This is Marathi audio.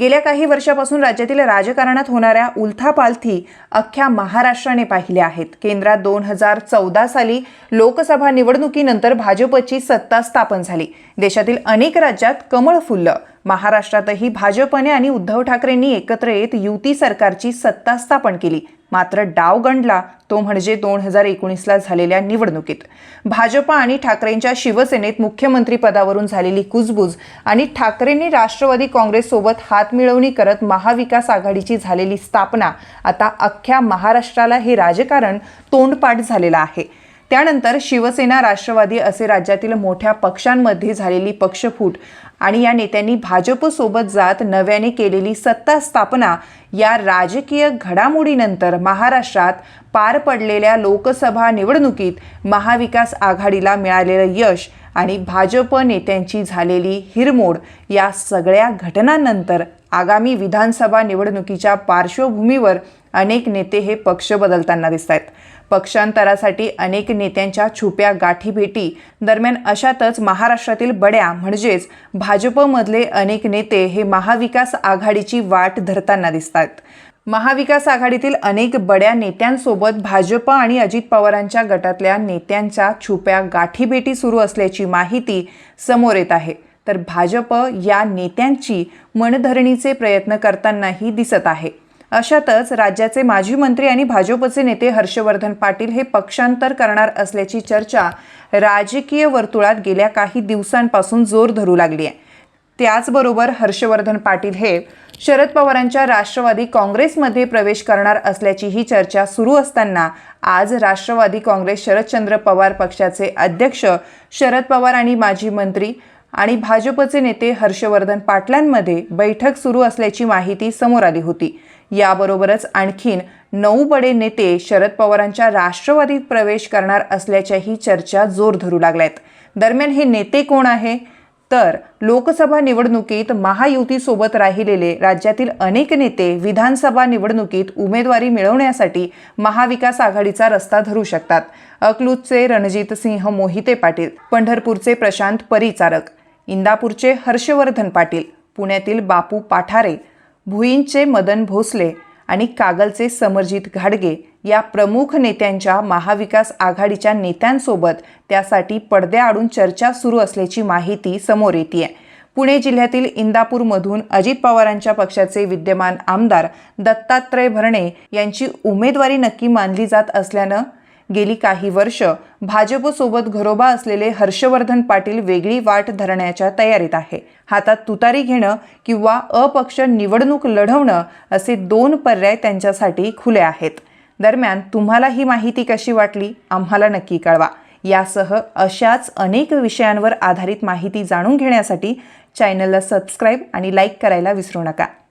गेल्या काही वर्षापासून राज्यातील राजकारणात होणाऱ्या उलथापालथी अख्ख्या महाराष्ट्राने पाहिल्या आहेत. केंद्रात दोन हजार चौदा साली लोकसभा निवडणुकीनंतर भाजपची सत्ता स्थापन झाली. देशातील अनेक राज्यात कमळ फुललं. महाराष्ट्रातही भाजपने आणि उद्धव ठाकरेंनी एकत्र येत युती सरकारची सत्ता स्थापन केली. मात्र डाव गंडला तो म्हणजे दोन हजार एकोणीसला झालेल्या निवडणुकीत. भाजप आणि ठाकरेंच्या शिवसेनेत मुख्यमंत्री पदावरून झालेली कुजबूज आणि ठाकरेंनी राष्ट्रवादी काँग्रेससोबत हातमिळवणी करत महाविकास आघाडीची झालेली स्थापना आता अख्ख्या महाराष्ट्राला हे राजकारण तोंडपाठ झालेलं आहे. त्यानंतर शिवसेना राष्ट्रवादी असे राज्यातील मोठ्या पक्षांमध्ये झालेली पक्षफूट आणि या नेत्यांनी भाजपसोबत जात नव्याने केलेली सत्ता स्थापना या राजकीय घडामोडीनंतर महाराष्ट्रात पार पडलेल्या लोकसभा निवडणुकीत महाविकास आघाडीला मिळालेलं यश आणि भाजप नेत्यांची झालेली हिरमोड या सगळ्या घटनांनंतर आगामी विधानसभा निवडणुकीच्या पार्श्वभूमीवर अनेक नेते हे पक्ष बदलताना दिसत आहेत पक्षांतरासाठी अनेक नेत्यांच्या छुप्या गाठीभेटी दरम्यान अशातच महाराष्ट्रातील बड्या म्हणजेच भाजपमधले अनेक नेते हे महाविकास आघाडीची वाट धरताना दिसतात महाविकास आघाडीतील अनेक बड्या नेत्यांसोबत भाजप आणि अजित पवारांच्या गटातल्या नेत्यांच्या छुप्या गाठीभेटी सुरू असल्याची माहिती समोर येत आहे. तर भाजप या नेत्यांची मनधरणीचे प्रयत्न करतानाही दिसत आहे. अशातच राज्याचे माजी मंत्री आणि भाजपचे नेते हर्षवर्धन पाटील हे पक्षांतर करणार असल्याची चर्चा राजकीय वर्तुळात गेल्या काही दिवसांपासून जोर धरू लागली आहे. त्याचबरोबर हर्षवर्धन पाटील हे शरद पवारांच्या राष्ट्रवादी काँग्रेसमध्ये प्रवेश करणार असल्याचीही चर्चा सुरू असताना आज राष्ट्रवादी काँग्रेस शरदचंद्र पवार पक्षाचे अध्यक्ष शरद पवार आणि माजी मंत्री आणि भाजपचे नेते हर्षवर्धन पाटलांमध्ये बैठक सुरू असल्याची माहिती समोर आली होती. याबरोबरच आणखीन नऊ बडे नेते शरद पवारांच्या राष्ट्रवादीत प्रवेश करणार असल्याच्याही चर्चा जोर धरू लागल्यात. दरम्यान हे नेते कोण आहे? तर लोकसभा निवडणुकीत महायुतीसोबत राहिलेले राज्यातील अनेक नेते विधानसभा निवडणुकीत उमेदवारी मिळवण्यासाठी महाविकास आघाडीचा रस्ता धरू शकतात. अकलूजचे रणजित सिंह मोहिते पाटील पंढरपूरचे प्रशांत परिचारक इंदापूरचे हर्षवर्धन पाटील पुण्यातील बापू पाठारे भुईंचे मदन भोसले आणि कागलचे समरजित घाडगे या प्रमुख नेत्यांच्या महाविकास आघाडीच्या नेत्यांसोबत त्यासाठी पडद्याआडून चर्चा सुरू असल्याची माहिती समोर येते पुणे जिल्ह्यातील इंदापूरमधून अजित पवारांच्या पक्षाचे विद्यमान आमदार दत्तात्रय भरणे यांची उमेदवारी नक्की मानली जात असल्यानं गेली काही वर्ष भाजपसोबत घरोबा असलेले हर्षवर्धन पाटील वेगळी वाट धरण्याच्या तयारीत आहे. हातात तुतारी घेणं किंवा अपक्ष निवडणूक लढवणं असे दोन पर्याय त्यांच्यासाठी खुले आहेत. दरम्यान तुम्हाला ही माहिती कशी वाटली? आम्हाला नक्की कळवा. यासह अशाच अनेक विषयांवर आधारित माहिती जाणून घेण्यासाठी चॅनलला सबस्क्राईब आणि लाईक करायला विसरू नका.